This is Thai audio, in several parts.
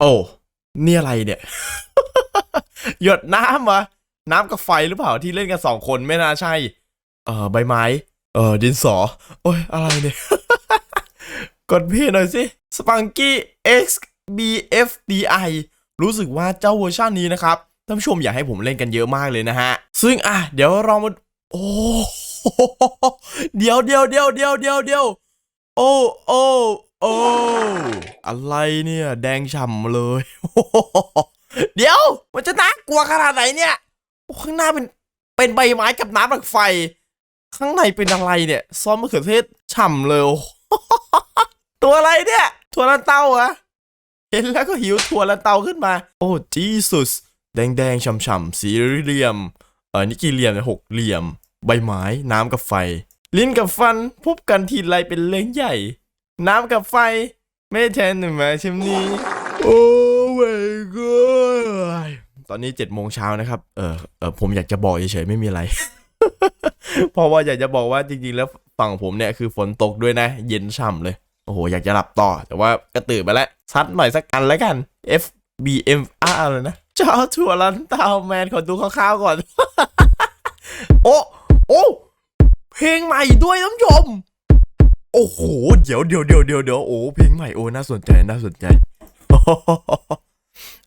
โอ้ นี่อะไรเนี่ย หยดน้ำวะ น้ำกับไฟหรือเปล่าที่เล่นกันสองคนไม่น่าใช่ เออใบไม้ เออดินสอ โอ้ย อะไรเนี่ย กดพี่หน่อยสิสปังกี้ X BFDI รู้สึกว่าเจ้าเวอร์ชันนี้นะครับท่านผู้ชมอยากให้ผมเล่นกันเยอะมากเลยนะฮะ ซึ่งอะ เดี๋ยวเรามา โอ้เดี๋ยวเดี๋ยวเดี๋ยวเดี๋ยวเดี๋ยวเดี๋ยวโอ้โอ้ โอ้อะไรเนี่ย แดงฉ่ำเลย เดี๋ยว มันจะน่ากลัวขนาดไหนเนี่ยข้างหน้าเป็นเป็นใบไม้กับน้ำแบบไฟ ข้างในเป็นอะไรเนี่ยซ้อสมะเขือเทศฉ่ำเลยตัวอะไรเนี่ยถั่วลันเตาอะเห็นแล้วก็หิวถั่วลันเตาขึ้นมา โอ้จีสุสแดงแดงๆฉ่ำๆสีเหลี่ยมเออนี่กี่เหลี่ยมเนี่ยหกเหลี่ยม ใบไม้น้ำกับไฟ ลิ้นกับฟันพบกันทีไรเป็นเรื่องใหญ่ น้ำกับไฟ ไม่แทนหนึ่งมาชิมนี้ โอ้ my god ตอนนี้เจ็ดโมงเช้านะครับ เออเออผมอยากจะบอกเฉยๆไม่มีอะไร เพราะว่าอยากจะบอกว่าจริงๆแล้วฝั่งผมเนี่ยคือฝนตกด้วยนะ เย็นฉ่ำเลย โอ้โห อยากจะหลับต่อ แต่ว่าก็ตื่นไปแล้ว ซัดหน่อยสักอันแล้วกัน F B M R เลยนะเจ้าถั่วลันเตาแมนขอดูคร่าวๆก่อน โอ้ โอ้ เพลงใหม่ด้วยนผู้ชม โอ้โห เดี๋ยวเดี๋ยวเดี๋ยวเดี๋ยวเดี๋ยวโอ้เพลงใหม่โอ้น่าสนใจน่าสนใจ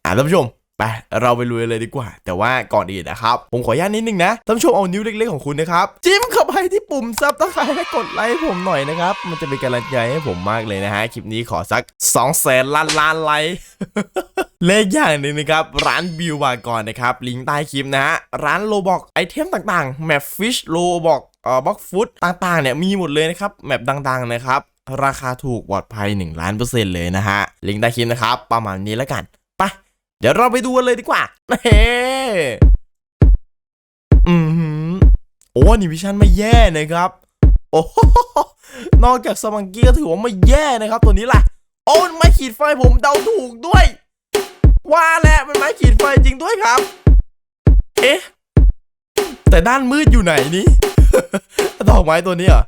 อะท่านผู้ชม ไปเราไปลุยเลยดีกว่า แต่ว่าก่อนอื่นนะครับ ผมขออนุญาตนิดนึงนะท่านผู้ชมเอานิ้วเล็กๆของคุณนะครับ จิ้มเข้าไปที่ปุ่มซับตะไคร้และกดไลค์ผมหน่อยนะครับ มันจะเป็นกำลังใจให้ผมมากเลยนะฮะ คลิปนี้ขอสัก2 0 0แสนล้านล้านไลค์เลขอย่างหนึ่งนะครับ ร้านบิวบากอนนะครับ ลิงก์ใต้คลิปนะฮะ ร้านโลบอกไอเทมต่างๆแมปฟิชโลบอกเอ่อบล็อกฟุตต่างๆเนี่ยมีหมดเลยนะครับแมปดังๆนะครับราคาถูกปลอดภัย 1 ล้านเปอร์เซ็นต์เลยนะฮะ ลิงก์ใต้คลิปนะครับ ประมาณนี้แล้วกัน เดี๋ยวเราไปดูกันเลยดีกว่าเฮ้อือหือโอ้นิวิชันไม่แย่นะครับ โอ้นอกจากสมังกี้ก็ถือว่าไม่แย่นะครับ ตัวนี้แหละโอ้ไม่ขีดไฟผมเดาถูกด้วย ว่าแหละมันไม้ขีดไฟจริงด้วยครับ เอ๊ะ แต่ด้านมืดอยู่ไหนนี่ดอกไม้ตัวนี้อะ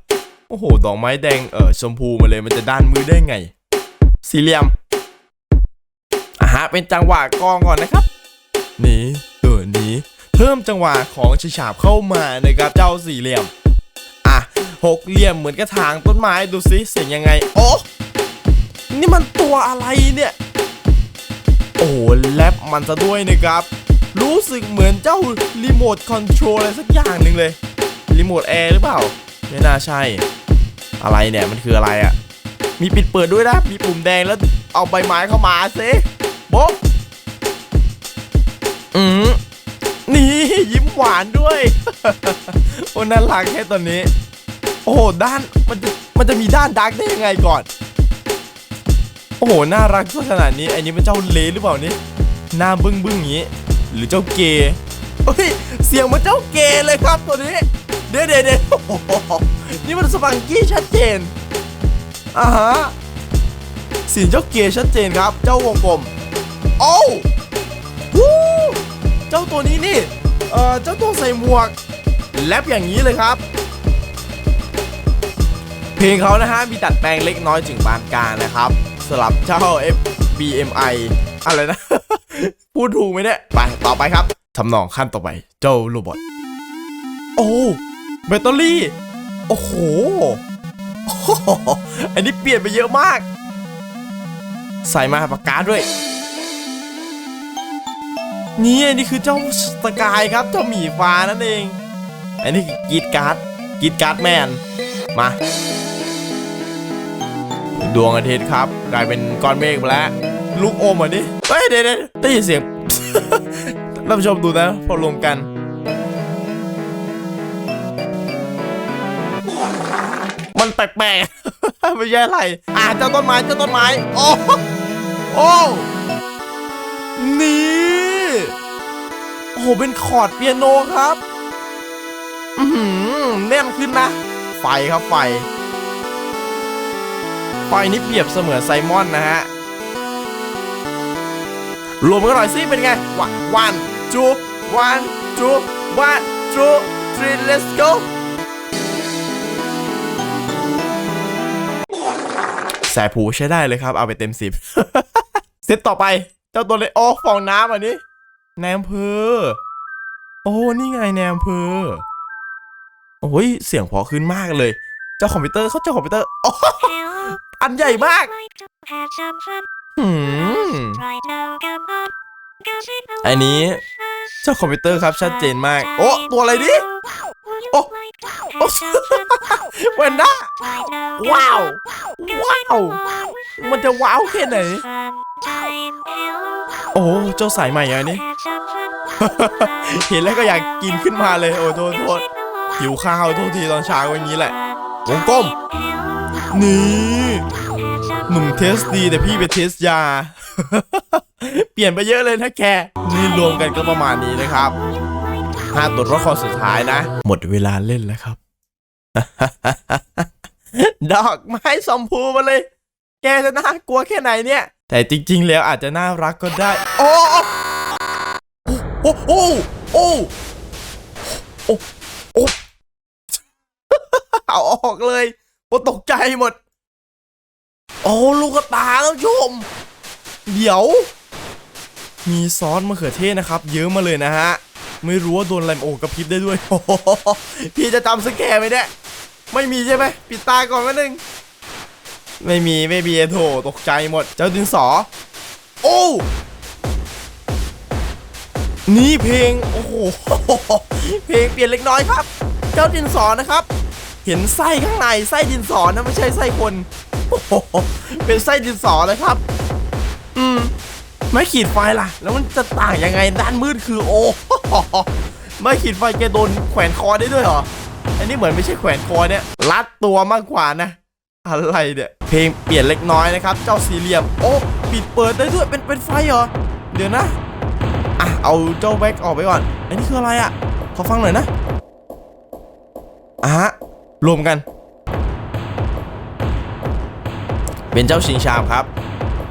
โอ้โห ดอกไม้แดง เออชมพูมาเลยมันจะด้านมืดได้ไง สี่เหลี่ยม อะฮะเป็นจังหวะกองก่อนนะครับ นี่ตัวนี้เพิ่มจังหวะของฉฉาบเข้ามานะครับเจ้าสี่เหลี่ยม อะหกเหลี่ยมเหมือนกระถางต้นไม้ดูสิเสียงยังไง โอ้นี่มันตัวอะไรเนี่ย โอ้โหแลบมันซะด้วยนะครับ รู้สึกเหมือนเจ้ารีโมทคอนโทรลอะไรสักอย่างหนึ่งเลยรีโมทแอร์หรือเปล่า ไม่น่าใช่ อะไรเนี่ยมันคืออะไรอะ่ะมีปิดเปิดด้วยนะ มีปุ่มแดงแล้วเอาใบไม้เข้ามาสิ โบ๊ะอืมนี่ยิ้มหวานด้วย โอ้น่ารักแค่ตอนนี้ โอ้โหด้านมันจะมันจะมีด้านดาร์กได้ยังไงก่อน โอ้โหน่ารักซะขนาดนี้ไอ้นี่เป็นเจ้าเลหรือเปล่านี่หน้าบึ้งบึ้งอย่างนี้ หรือเจ้าเกย์เฮ้ยเสียงมันเจ้าเกย์เลยครับตัวนี้ เดี๋ยวเดี๋ยวเดี๋ยวโอ้โหนี่มันสปังกี้ชัดเจนอ่าฮะสีเจ้าเกย์ชัดเจนครับ เจ้าวงกลม โอ้วู้เจ้าตัวนี้นี่เอ่อเจ้าตัวใส่หมวกแลบอย่างนี้เลยครับ เพลงเขานะฮะมีดัดแปลงเล็กน้อยถึงปานกลางนะครับสลับเจ้า FBMI อะไรนะ พูดถูกไหมเนี่ย ไป ต่อไปครับทำนองขั้นต่อไป เจ้าโรบอทโอ้แบตเตอรี่ โอ้โห อันนี้เปลี่ยนไปเยอะมาก ใส่มาปากกาด้วย นี่อันนี้คือเจ้าสกายครับเจ้าหมีฟ้านั่นเอง อันนี้คือกีดการ์ดกีดการ์ดแมน มา ดวงอาทิตย์ครับ กลายเป็นก้อนเมฆไปแล้ว ลูกอมอะดิเฮ้ยเดี๋ยวเดี๋ยวได้ยินเสียงท่านผู้ชมดูนะพอรวมกันมันแปลกๆไม่ใช่อะไรอ่าเจ้าต้นไม้เจ้าต้นไม้ โอ้ โอ้ นี่ อ้โหเป็นคอร์ดเปียโนครับ อือหือแน่นขึ้นนะ ไฟครับไฟ ไฟนี่เปรียบเสมือนไซมอนนะฮะ รวมกันหน่อยสิเป็นไงวันวันจูวันจูวันจู three let's go แสบผูใช้ได้เลยครับ เอาไปเต็มสิบเซตต่อไป เจ้าตัวเล็กโอ้ฟองน้ำอันนี้ แนมเพอโอ้นี่ไงแนมเพอโอ้ยเสียงพอขึ้นมากเลย เจ้าคอมพิวเตอร์เขาเจ้าคอมพิวเตอร์ออันใหญ่มากอันนี้เจ้าคอมพิวเตอร์ครับชัดเจนมาก โอ้ตัวอะไรดิโอ้เวนด้าว้าว ว้าว มันจะว้าวแค่ไหน โอ้ เจ้าสายใหม่อันนี้ เห็นแล้วก็อยากกินขึ้นมาเลยโอ้โทษโทษหิวข้าวโทษทีตอนเช้าก็อย่างนี้แหละวงกลมนี่หนุ่มเทสดีแต่พี่ไปเทสยา เปลี่ยนไปเยอะเลยนะแก นี่รวมกันก็ประมาณนี้นะครับห้าตัวละครสุดท้ายนะ หมดเวลาเล่นแล้วครับ ดอกไม้สมพูมาเลย แกจะน่ากลัวแค่ไหนเนี่ย แต่จริงๆแล้วอาจจะน่ารักก็ได้ โอ้ โอ้โอ้โอ้โอ้โอ้เอาออกเลยโอ้ตกใจหมด โอ้ลูกตาแล้วชม เดี๋ยว มีซอสมะเขือเทศนะครับ เยอะมาเลยนะฮะ ไม่รู้ว่าโดนอะไรโอ้กระพริบได้ด้วยโอ้พี่จะจำสแกร์ไหมเนี่ยไม่มีใช่ไหมปิดตาก่อนแป๊บนึงไม่มีไม่มีโถตกใจหมด เจ้าดินสอ โอ้ นี่เพลง โอ้โห เพลงเปลี่ยนเล็กน้อยครับ เจ้าดินสอนะครับ เห็นไส้ข้างในไส้ดินสอนะไม่ใช่ไส้คน โอ้โห เป็นไส้ดินสอเลยครับ อืม ไม่ขีดไฟล่ะ แล้วมันจะต่างยังไงด้านมืดคือโอ้ไม่ขีดไฟแกโดนแขวนคอได้ด้วยเหรอ อันนี้เหมือนไม่ใช่แขวนคอเนี่ย รัดตัวมากกว่านะ อะไรเนี่ย เพลงเปลี่ยนเล็กน้อยนะครับ เจ้าสี่เหลี่ยม โอ้ ปิดเปิดได้ด้วย เป็นเป็นไฟเหรอ เดี๋ยวนะอะ เอาเจ้าแบ็กออกไปก่อน อันนี้คืออะไรอะ ขอฟังหน่อยนะอะฮะ รวมกัน เป็นเจ้าชิงชามครับ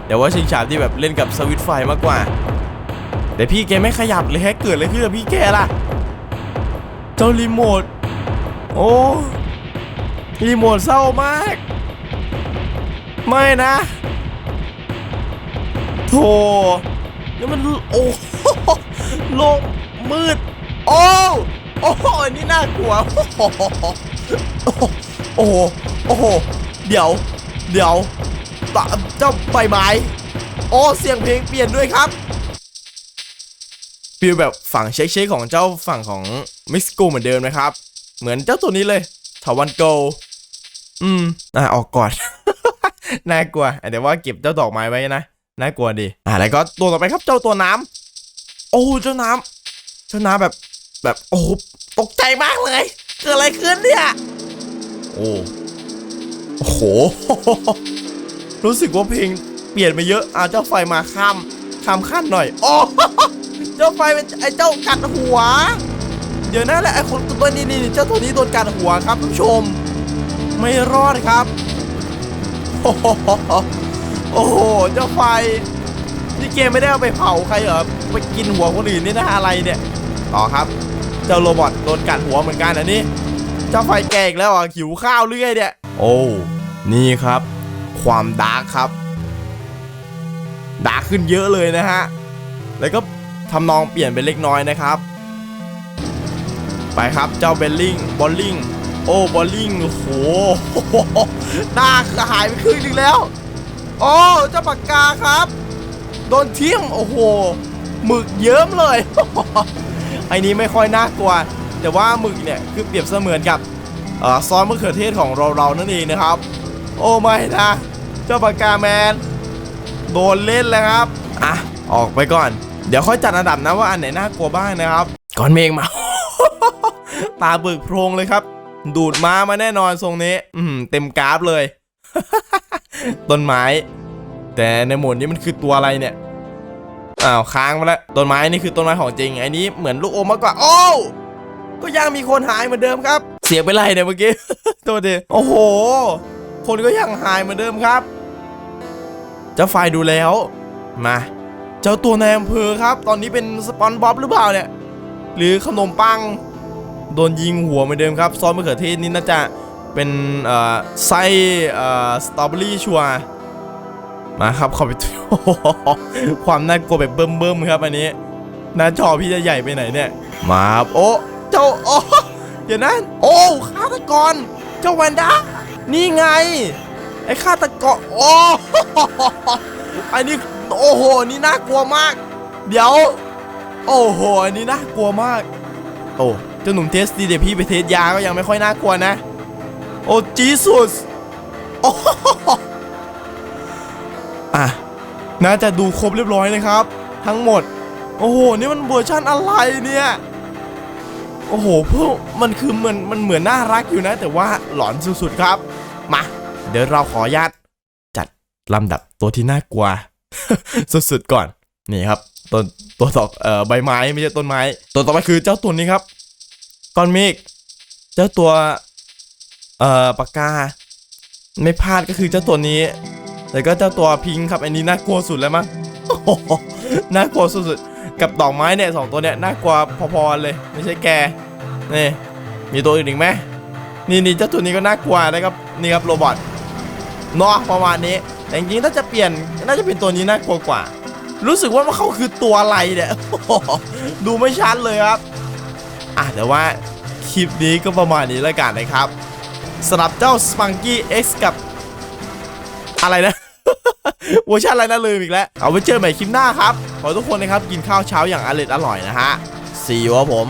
แต่ว่าชิงชามที่แบบเล่นกับสวิตไฟมากกว่า แต่พี่แกไม่ขยับเลยแฮกเกิดอะไรขึ้นกับพี่แกล่ะ เจ้ารีโมท โอ้รีโมทเศร้ามาก ไม่นะโธ่นี่มันโอ้โห โลกมืด โอ้โอ้โหอันนี่น่ากลัว โอ้โห โอ้โห โอ้โห เดี๋ยว เดี๋ยวตะเจ้าใบไม้ โอ้เสียงเพลงเปลี่ยนด้วยครับฟีลแบบฝั่งเช็คๆของเจ้าฝั่งของมิสกูเหมือนเดิมนะครับ เหมือนเจ้าตัวนี้เลยถาวันโกอืมอะออกก่อน น่ากลัวเดี๋ยวว่าเก็บเจ้าดอกไม้ไว้นะ น่ากลัวดี อะแล้วก็ตัวต่อไปครับเจ้าตัวน้ำ โอ้เจ้าน้ำเจ้าน้ำแบบแบบโอ้โหตกใจมากเลย เกิดอะไรขึ้นเนี่ย โอ้โอ้โห รู้สึกว่าเพลงเปลี่ยนไปเยอะอะเจ้าไฟมาข้ามข้ามขั้นหน่อย โอ้เจ้าไฟเป็นไอ้เจ้ากัดหัว เดี๋ยวนะแหละไอ้คนตัวนี้นี่เจ้าตัวนี้โดนกัดหัวครับท่านผู้ชม ไม่รอดครับ โอ้โหโอ้โหเจ้าไฟ นี่เกมไม่ได้เอาไปเผาใครเหรอไปกินหัวคนอื่นนี่นะอะไรเนี่ยต่อครับ เจ้าโรบอทโดนกัดหัวเหมือนกันอันนี้เจ้าไฟแกอีกแล้วอะหิวข้าวเรื่อยเนี่ย โอ้นี่ครับ ความดาร์กครับดาร์กขึ้นเยอะเลยนะฮะแล้วก็ทำนองเปลี่ยนไปเล็กน้อยนะครับ ไปครับเจ้าเบลลิงบอลลิงโอ้บอลลิงโอ้โหหน้าคือหายไปครึ่งหนึงแล้ว โอ้เจ้าปากกาครับ โดนทิ่มโอ้โหหมึกเยิ้มเลย ไอ้นี้ไม่ค่อยน่ากลัว แต่ว่าหมึกเนี่ยคือเปรียบเสมือนกับอซอสมะเขือเทศของเราเรานั่นเองนะครับ โอ้ไม่นะเจ้าปากกาแมนโดนเล่นแล้วครับอะออกไปก่อน เดี๋ยวค่อยจัดอันดับนะว่าอันไหนน่ากลัวบ้างนะครับ ก่อนเมฆมา ตาเบิกโพรงเลยครับ ดูดม้ามาแน่นอนทรงนี้ อืมเต็มกราฟเลย ต้นไม้ แต่ในโหมดนี้มันคือตัวอะไรเนี่ยอ้าวค้างมาแล้วต้นไม้นี่คือต้นไม้ของจริงไอ้นี้เหมือนลูกอมมากกว่าโอ้ก็ยังมีคนหายเหมือนเดิมครับ เสียไปไรเนี่ยเมื่อกี้ตัวเดียวโอ้โห คนก็ยังหายเหมือนเดิมครับเจ้าไฟดูแล้วมา เจ้าตัวในอำเภอครับ ตอนนี้เป็นสปอนบ๊อบหรือเปล่าเนี่ย หรือขนมปังโดนยิงหัวเหมือนเดิมครับซอสมะเขือเทศนี่น่าจะเป็นไส้เอ่อสตรอเบอรี่ชัวร์ มาครับข้าไปโอ้โหความน่ากลัวแบบเบิ่มๆครับอันนี้หน้าจอพี่จะใหญ่ไปไหนเนี่ยมาครับโอ้เจ้าโอ้เดี๋ยวนะโอ้ฆาตกร เจ้าแวนด้านี่ไง ไอ้ฆาตกรโอ้อันนี้โอ้โหนี่น่ากลัวมาก เดี๋ยว โอ้โหอันนี้น่ากลัวมาก โอ้เจ้าหนุ่มเทสดีเดี๋ยวพี่ไปเทสยาก็ยังไม่ค่อยน่ากลัวนะ โอ้จีสุสโอ้ อะน่าจะดูครบเรียบร้อยนะครับ ทั้งหมด โอ้โห นี่มันเวอร์ชันอะไรเนี่ย โอ้โหพวกมันคือเหมือนมันเหมือนน่ารักอยู่นะ แต่ว่าหลอนสุดๆครับ มา เดี๋ยวเราขออนุญาตจัดลำดับตัวที่น่ากลัว สุดๆก่อน นี่ครับต้นตัวต่อเอ่อใบไม้ไม่ใช่ต้นไม้ ตัวต่อไปคือเจ้าตัวนี้ครับก้อนเมฆเจ้าตัวเอ่อปากกา ไม่พลาดก็คือเจ้าตัวนี้ แล้วก็เจ้าตัวพิงค์ครับ อันนี้น่ากลัวสุดแล้วมั้งน่ากลัวสุดๆ กับดอกไม้เนี่ยสองตัวเนี่ยน่ากลัวพอๆเลย ไม่ใช่แก นี่ มีตัวอื่นอีกไหมนี่นี่เจ้าตัวนี้ก็น่ากลัวนะครับ นี่ครับโรบอทเนาะประมาณนี้ แต่จริงๆถ้าจะเปลี่ยนน่าจะเป็นตัวนี้น่ากลัวกว่า รู้สึกว่ามันเขาคือตัวอะไรเนี่ยดูไม่ชัดเลยครับอะแต่ว่าคลิปนี้ก็ประมาณนี้แล้วกันนะครับสำหรับเจ้า Spunky X กับ อะไรนะเวอร์ชันอะไรนะลืมอีกแล้ว เอาไว้เจอใหม่คลิปหน้าครับ ขอให้ทุกคนนะครับ กินข้าวเช้าอย่างอร่อยอร่อยนะฮะ see you ผม